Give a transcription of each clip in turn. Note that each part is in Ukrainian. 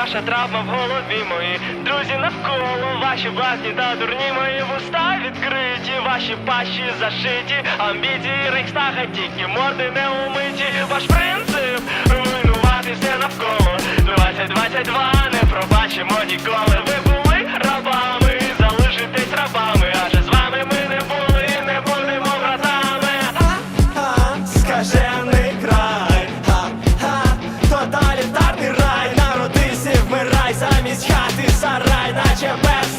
ваша травма в голові мої Друзі навколо, ваші власні та дурні мої вуста відкриті, ваші пащі зашиті, амбіції рейхстага, тільки морди не умиті. Ваш принцип руйнувати все навколо. 2022 не пробачимо ніколи. наче без вставай.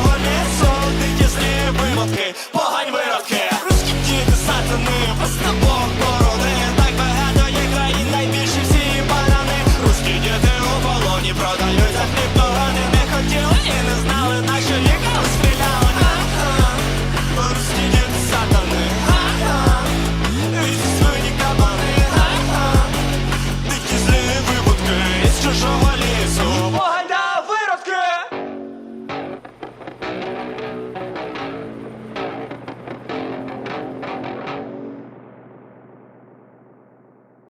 нікого не судить погань виродки Русські діти, сатани, просто породи. Так багато найбільші всі барани. Русські діти у полоні продають за погани Не хотіли і не знали, так що розстріляли. Русські діти, сатани. Свині кабани. Дикі злі випадки чужого лісу.